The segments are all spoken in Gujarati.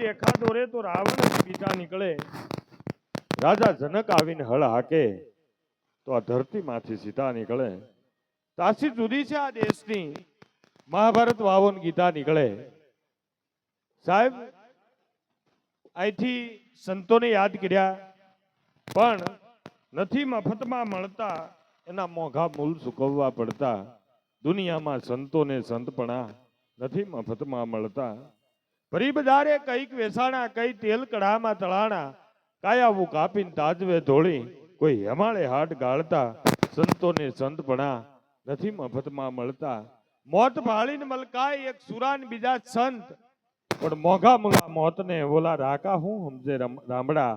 રેખા દોરે તો રાવણ બીજા નીકળે. રાજા જનક આવીને હળ હાકે, તો આ ધરતીમાંથી સીતા નીકળે. તાસી જુદી છે આ દેશની. મહાભારત વાવન ગીતા નીકળે. સાહેબ અહીંથી સંતોને યાદ કર્યા, પણ નથી મફતમાં મળતા, એના મોઘા મૂલ ચૂકવવા પડતા. દુનિયામાં સંતોને સંતપણા નથી મફતમાં મળતા. ફરી બજારે કંઈક વેસાણા, કઈ તેલ કઢામાં તળાણા કાયાવું કાપીને તાજવે ધોળી. કોઈ હેમાળે હાટ ગાળતા, સંતોને સંતપણા, નથી મફતમાં મળતા. મોત ભાળીને મલકાય એક સુરાન બીજા સંત. પણ મોંઘા મોંઘા મોતને ઓલા રાકા હું સમજે રામડા?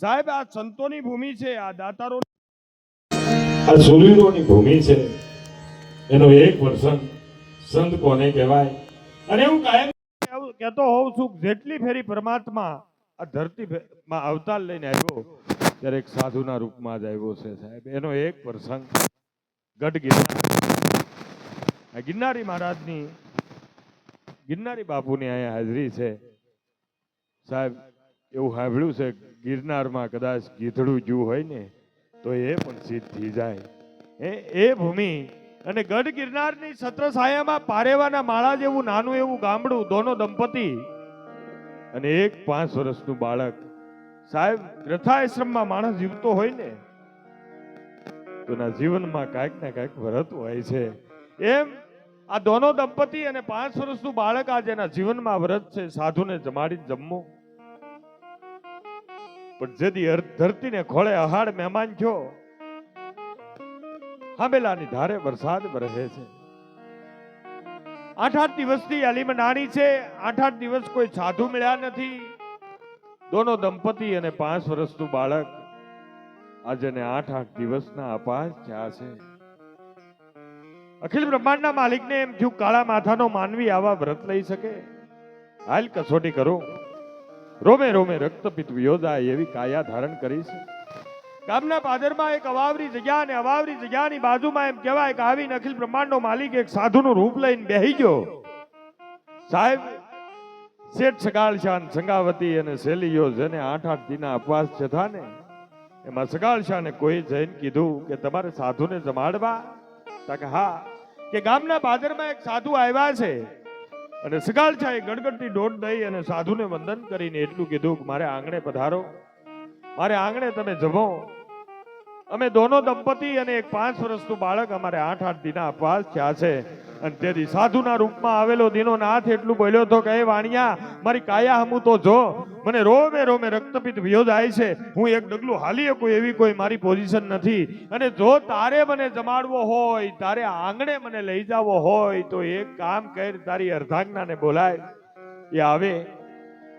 સાહેબ, આ સંતોની ભૂમિ છે, આ દાતારો આ સુરવીરોની ભૂમિ છે. એનો એક વર્ષન સંત કોને કહેવાય? અને હું કાયમ કહેતો હોઉં છું જેટલી ફેરી પરમાત્મા આ ધરતી ફે- માં અવતાર લઈને આવ્યો, ત્યારે એક સાધુના રૂપમાં જ આવ્યો છે સાહેબ. એનો એક પ્રસંગ ગઢ ગિરનાર ગિરનારી મહારાજની ગિરનારી બાપુની અહીંયા હાજરી છે. સાહેબ, એવું સાંભળ્યું છે, ગિરનારમાં કદાચ ગીધડું જુ હોય ને, તો એ પણ સિદ્ધ થઈ જાય. એ એ ભૂમિ અને ગઢ ગિરનારની છત્ર પારેવાના માળા જેવું, નાનું એવું ગામડું, દોનો દંપતી અને એક પાંચ વર્ષનું બાળક. સાહેબ ગ્રથાશ્રમમાં માણસ જીવતો હોય ને, તો જીવનમાં કાંઈક ને કાંઈક વ્રત હોય છે. એમ આ દોનો દંપતી અને પાંચ વર્ષનું બાળક આ જેના જીવનમાં વ્રત છે. સાધુને જમાડી જમવું પણ જેથી ધરતીને ખોળે અહાડ મહેમાન થયો હાંભેલાની ધારે વરસાદ વરસે છે. આઠ આઠ દિવસથી અલીમ નાની છે. આઠ આઠ દિવસ કોઈ સાધુ મળ્યા નથી. દોનો દંપતી અને પાંચ વર્ષનું બાળક આજે આઠ આઠ દિવસના અપાસ થયા છે. અખિલ બ્રહ્માંડના માલિકને એમ થયું, કાળા માથાનો માનવી આવા વ્રત લઈ શકે? હાલ કસોટી કરો. રોમે રોમે રક્તપિત યોજાય એવી કાયા ધારણ કરી ગામના પાદરમાં એક અવાવરી જગ્યા અને અવાવરી જગ્યાની બાજુમાં એમ કહેવાય કે આવીને અખિલ બ્રહ્માંડનો માલિક એક સાધુનું રૂપ લઈને બેહી ગયો. સાહેબ, શેઠ સગાળશાન સંગાવતી અને શેલીઓ જેને આઠ આઠ દિના અપવાસ થતા ને એમાં સગાળશાને કોઈ જઈને કીધું કે તમારે સાધુને જમાડવા? કે હા, કે ગામના પાદરમાં એક સાધુ આવ્યા છે અને સગાળશાએ ગણગણતી દોડ દઈ અને સાધુને વંદન કરીને એટલું કીધું કે મારે આંગણે પધારો. મારે આંગણે તમે જમો. અમે દોનો દંપતી અને એક પાંચ વર્ષનું બાળક અમારે આઠ આઠ દિના અપવાસ થયા છે. અને તેથી સાધુના રૂપમાં આવેલો દીનો નાથ એટલું બોલ્યો તો કે, "એ વાણિયા, મારી કાયા હમું તો જો. મને રોમે રોમે રક્તપિત વિયો જાય છે. હું એક ડગલું હાલી શકું એવી કોઈ મારી પોઝિશન નથી. અને જો તારે મને જમાડવો હોય, તારે આંગણે મને લઈ જવો હોય, તો એક કામ કર, તારી અર્ધાંગનાને બોલાય. એ આવે.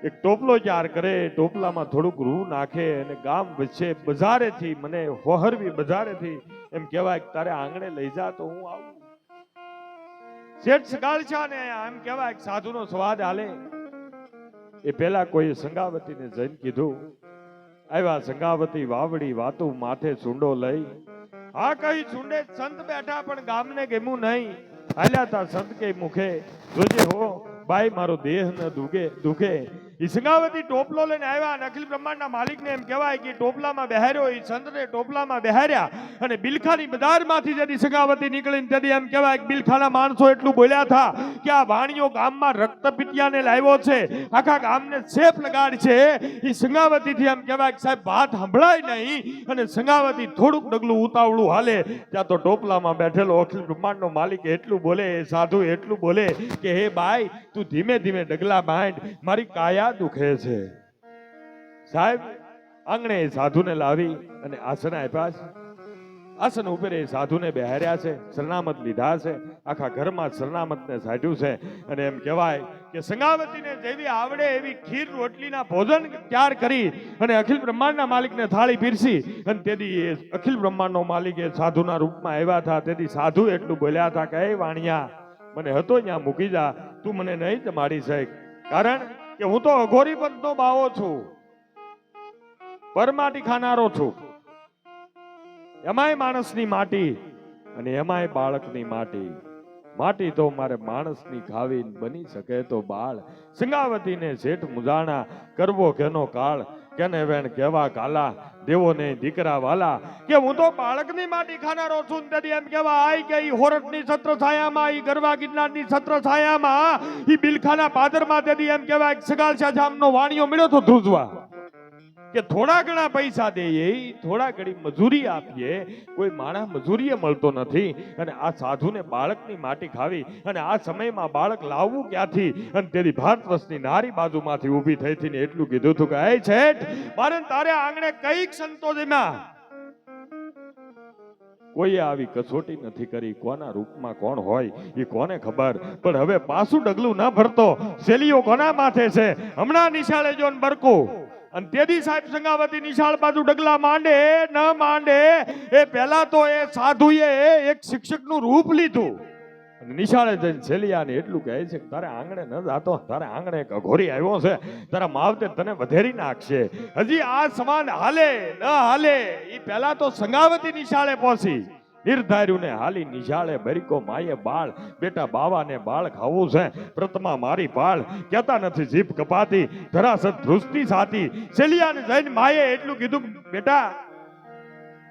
એક ટોપલો ચાર કરે ટોપલામાં થોડુંક રૂ નાખે અને ગામ વચ્ચે બજારેથી, મને હોહરવી બજારેથી એમ કહેવાય તારે આંગણે લઈ જા તો હું આવું. શેઠ સગાળશા ને, એમ કહેવાય કે સાધુનો સ્વાદ હાલે એ પેલા કોઈ સંગાવતીને જઈને કીધું, આવ્યા સંગાવતી વાવડી વાતું માથે ચૂંડો લઈ. હા કઈ ચૂંડે સંત બેઠા, પણ ગામને ગમ્યું નહીં. હાલ્યા તા સંત કે મુખે. જોજે હો, ભાઈ, મારો દેહ ન દુખે દુખે. ઈ સંગાવતી ટોપલો લઈને આવ્યા અને અખિલ બ્રહ્માંડના માલિકને એમ કહેવાય કે ટોપલામાં બેહાર્યો એ સંતને ટોપલામાં બેહાર્યા અને બિલખાની બજારમાંથી જેથી સંગાવતી નીકળીને તેથી એમ કહેવાય કે બિલખાના માણસો એટલું બોલ્યા હતા કે આ વાણિયો ગામમાં રક્તપિતિયાને લાવ્યો છે. આખા ગામને છેપ લગાડ છે. ઈ સંગાવતીથી એમ કહેવાય કે સાહેબ, વાત સંભળાય નહીં અને સંગાવતી થોડુંક ડગલું ઉતાવળું હાલે. ત્યાં તો ટોપલામાં બેઠેલો અખિલ બ્રહ્માંડનો માલિક એટલું બોલે, એ સાધુ એટલું બોલે કે, હે ભાઈ તું ધીમે ધીમે ડગલા માંડ મારી કાયા દુખે છે. સાહેબ, આંગણે એ સાધુને લાવી અને આસન આપ્યા છે. આસન ઉપર એ સાધુને બેહાર્યા છે સરનામત લીધા છે, આખા ઘરમાં સરનામતને સાઢ્યું છે. અને એમ કહેવાય કે સંગાવતીને જેવી આવડે એવી ખીર રોટલીના ભોજન તૈયાર કરી અને અખિલ બ્રહ્માંડના માલિકને થાળી પીરસી અને તેથી એ અખિલ બ્રહ્માંડનો માલિક એ સાધુના રૂપમાં આવ્યા હતા. તેથી સાધુ એટલું બોલ્યા હતા કે એ વાણિયા, મને હતો ત્યાં મૂકી જા, તું મને નહીં જમાડી શક. કારણ કે હું તો અઘોરી પંથનો બાવો છું પરમાટી ખાનારો છું. એમાંય માણસની માટી અને એમાંય બાળકની માટી. માટી તો મારે માણસની ખાવી બની શકે તો બાળ. સિંગાવતીને શેઠ મુજાણા કરવો કેનો કાળ. કેને વેણ કેવા કાલા દેવો ને દીકરા વાલા. કે હું તો બાળકની માટી ખાનારો છું તેથી એમ કેવા આય કે ઈ હોરઠની છત્ર છાયામાં ઈ ગરવા ગિરનારની છત્ર છાયામાં ઈ બિલખાના પાદરમાં તેથી એમ કેવાય સગાળશા જામનો વાણિયો મળ્યો તો ધ્રુજવા. કે થોડા ઘણા પૈસા દઈએ, થોડા ઘણી મજૂરી આપીએ, કોઈ માણસ મજૂરીએ મળતો નથી. અને આ સાધુને બાળકની માટી ખાવી, અને આ સમયમાં બાળક લાવવું ક્યાંથી? અને તેની ભારત વર્ષની નારી બાજુમાંથી ઊભી થઈ થઈને એટલું કીધું હતું કે એ છેઠ, મારે તારે આંગણે કંઈક સંતો જમ્યા કોઈએ આવી કસોટી નથી કરી, કોના રૂપમાં કોણ હોય, એ કોને ખબર? પણ હવે પાછું ડગલું ન ભરતો, શેલીઓ કોના માથે છે? હમણાં નિશાળે જો બરકું. અને તેથી સાહેબ સંગાવતી નિશાળ બાજુ ડગલા માંડે, ન માંડે, એ પહેલા તો એ સાધુએ એક શિક્ષકનું રૂપ લીધું. અને નિશાળે જઈને છેલિયાને એટલું કહે છે કે, તારે આંગણે ન જાતો, તારે આંગણે એક અઘોરી આવ્યો છે. તારા માવતે તને વધેરી નાખશે. હજી આ સમાન હાલે, ન હાલે એ પહેલા તો સંગાવતી નિશાળે પહોંચી. નિર્ધાર્યું ને હાલી નિશાળે બરીકો માયે બાળ, બેટા બાવાને બાળ ખાવું છે. પ્રતમા મારી બાળ કહેતા નથી જીભ કપાતી, ધરાસત ધ્રુસતી સાતી. સેલિયાને જઈને માયે એટલું કીધું, બેટા,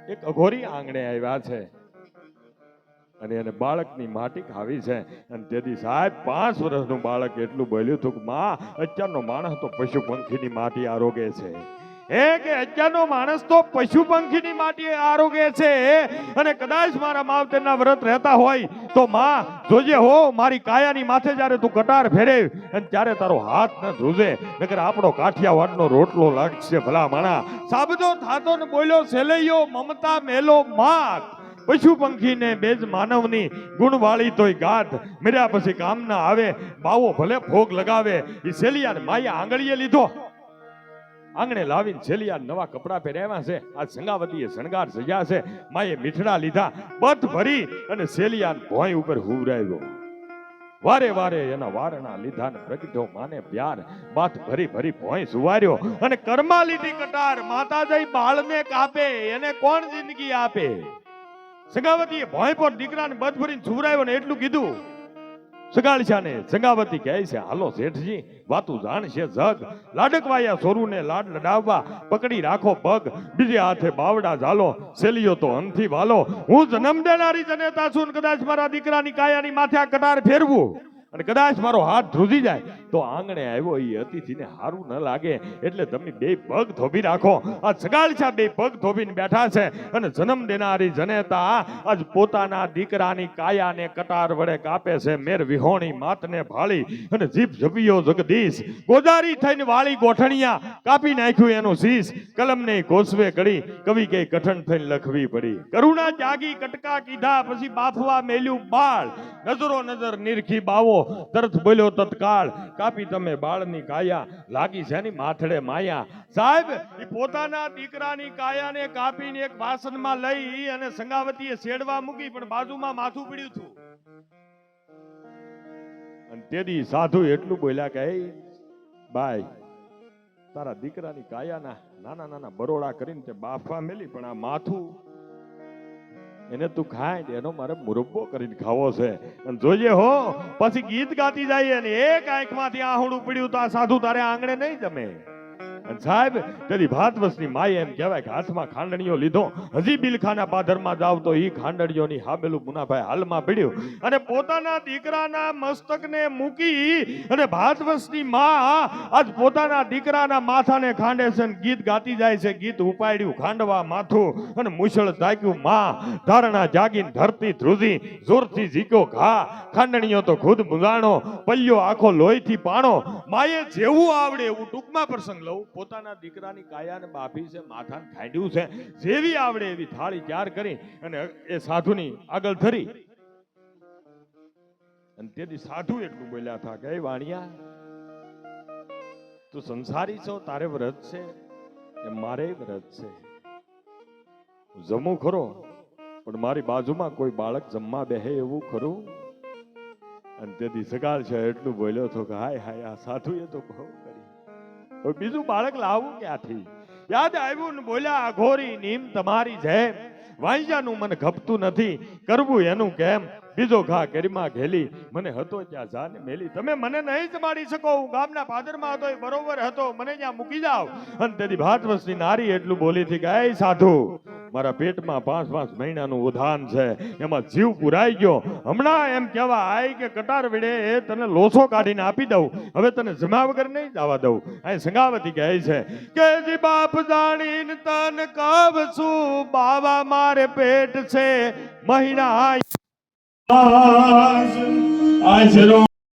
એક અઘોરી આંગણે આવ્યા છે અને એને બાળકની માટી ખાવી છે. અને તેથી સાહેબ, પાંચ વર્ષનું બાળક એટલું બોલ્યું હતું કે, માં, અત્યારનો માણસ તો પશુ પંખીની માટી આરોગે છે. હે કે અત્યારનો માણસ તો પશુ પંખીની માટી આરોગે છે. અને કદાચ મારા માવતરના વ્રત રહેતા હોય તો માં, જોજે હો, મારી કાયાની માથે જ્યારે તું કટાર ફેરે અને ત્યારે તારો હાથ ન ધ્રુજે, નકર આપણો કાઠિયાવાડનો રોટલો લાગશે ભલા માણા. સાબદો થાતો ને બોલ્યો, સેલૈયો, મમતા, મેલો, માત. પશુ પંખીને બેજ માનવની ગુણવાળી તોય ગાત મર્યા પછી કામ ના આવે, બાવો ભલે ભોગ લગાવે. એ સેલિયાને માયા આંગળીએ લીધો. આંગણે લાવીને છેલિયા નવા કપડા પહેર્યા છે. આ સંગાવતીએ શણગાર સજ્યા છે. માએ મીઠડા લીધા બત ભરી અને સેલિયાન ભોંય ઉપર હુવરાવ્યો. વારે વારે એના વારણા લીધા ને માને પ્યાર બાત ભરી ભરી ભોંય સુવાર્યો અને કર્મા લીધી કટાર માતા જઈ બાળને કાપે, એને કોણ જિંદગી આપે? સગાવતીએ ભોંય પર દીકરાને બધ ભરીને સુવરાવ્યો ને એટલું કીધું સગાળશાને સંગાવતી કહે છે, હાલો શેઠજી, વાતું જાણશે જગ. લાડકવાયા સોરુને લાડ લડાવવા. પકડી રાખો પગ. બીજે હાથે બાવડા ઝાલો. સેલિયો તો અંથી વાલો. હું જન્મ દેનારી જનેતા છું કદાચ મારા દીકરાની કાયાની માથે આ કટાર ફેરવું. અને કદાચ મારો હાથ ધ્રુજી જાય, તો આંગણે આવ્યો એ અતિથિને સારું ન લાગે. એટલે તમે બે પગ ધોબી રાખો. આ સગાળછા બે પગ ધોબીને બેઠા છે અને જન્મ દેનારી જનેતા આજ પોતાના દીકરાની કાયાને કટાર વડે કાપે છે. મેર વિહોણી માતને ભાળી અને જીભ જપિયો જગદીશ. ગોદારી થઈને વાળી ગોઠણિયા કાપી નાખ્યું એનું શીશ. કલમને કોસવે કડી કવિ કે કઠણ થઈને લખવી પડી. કરુણા ત્યાગી કટકા કીધા, પછી બાફવા મેલ્યું બાળ. નજરો નજર નિરખી બાવો. તરત બોલ્યો તત્કાળ. કાપી તમે બાળની કાયા, લાગી છે ની માથડે માયા? સાહેબ એ પોતાના દીકરાની કાયાને કાપીને એક વાસણમાં લઈ અને સંગાવતીએ શેડવા મૂકી, પણ બાજુમાં માથું પડ્યું હતું. અને તેથી સાધુ એટલું બોલ્યા કે બાય તારા દીકરાની કાયાના નાના નાના બરોડા કરીને તે બાફવા મેલી, પણ આ માથું એને તું ખાય ને એનો મારે મુરબ્બો કરીને ખાવો છે. અને જોઈએ હો, પછી ગીત ગાતી જાય ને એક આંખમાંથી આહુડું ઉપડ્યું તો આ સાધુ તારે આંગણે નહીં જમે. સાહેબ, તેની ભાતવસની માએ એમ કહેવાય કે હાથમાં ખાંડણીઓ લીધો. હજી બિલખાના પાદરમાં જાવ તો એ ખાંડણીઓની હાબેલું મુનાભાઈ હાલમાં પીડ્યું. અને પોતાના દીકરાના મસ્તકને મૂકી અને ભાતવસની મા આજ પોતાના દીકરાના માથાને ખાંડે છે અને ગીત ગાતી જાય છે. ગીત ઉપાડ્યું, ખાંડવા માથું અને મુશળ જાગ્યું મા ધારણા જાગીને ધરતી ધ્રુજી, જોરથી ઝીક્યો ઘા. ખાંડણીઓ તો ખુદ મુગાણો પલ્યો આખો લોહીથી પાણો. માએ જેવું આવડે એવું ટૂંકમાં પ્રસંગ લઉં. પોતાના દીકરાની કાયાને બાફી છે, માથાને ખાંડ્યું છે, જેવી આવડે એવી થાળી તૈયાર કરી અને એ સાધુની આગળ ધરી. અને તેથી સાધુ એટલું બોલ્યા હતા કે, "એ વાણિયા, તું સંસારી છો, તારે વ્રત છે? એ મારે વ્રત છે. જમું ખરો, પણ મારી બાજુમાં કોઈ બાળક જમવા બેહે એવું ખરું? અને તેથી સગાળ છે, એટલું બોલ્યો હતો કે, હાય હાય, આ સાધુએ તો બહુ કરી બીજું બાળક લાવું ક્યાંથી? યાદ આવ્યું ને બોલ્યા અઘોરી નીમ તમારી જેમ. વાંજાનું મને ખપતું નથી. કરવું એનું કેમ? બીજો ઘા કરીમાં ઘેલી. મને હતો ત્યાં જાને મેલી. તમે મને નહીં જમાડી શકો. હું ગામના પાદરમાં હતો, એ બરોબર હતો. મને ત્યાં મૂકી જાઓ. અને તેથી ભાત વસ્તી નારી એટલું બોલી થી કે સાધુ મારા પેટમાં પાંચ પાંચ મહિનાનું ઉધાન છે, એમાં જીવ પુરાઈ ગયો. હમણાં એમ કહેવા આય કે કટાર વિડે એ તને લોસો કાઢીને આપી દઉં. હવે તને જમા વગર નહીં જવા દઉં. આ સંગાવતી કહે છે કે જી બાપ જાણીને તન કાવ છું બાવા મારે પેટ છે, મહિના આશરો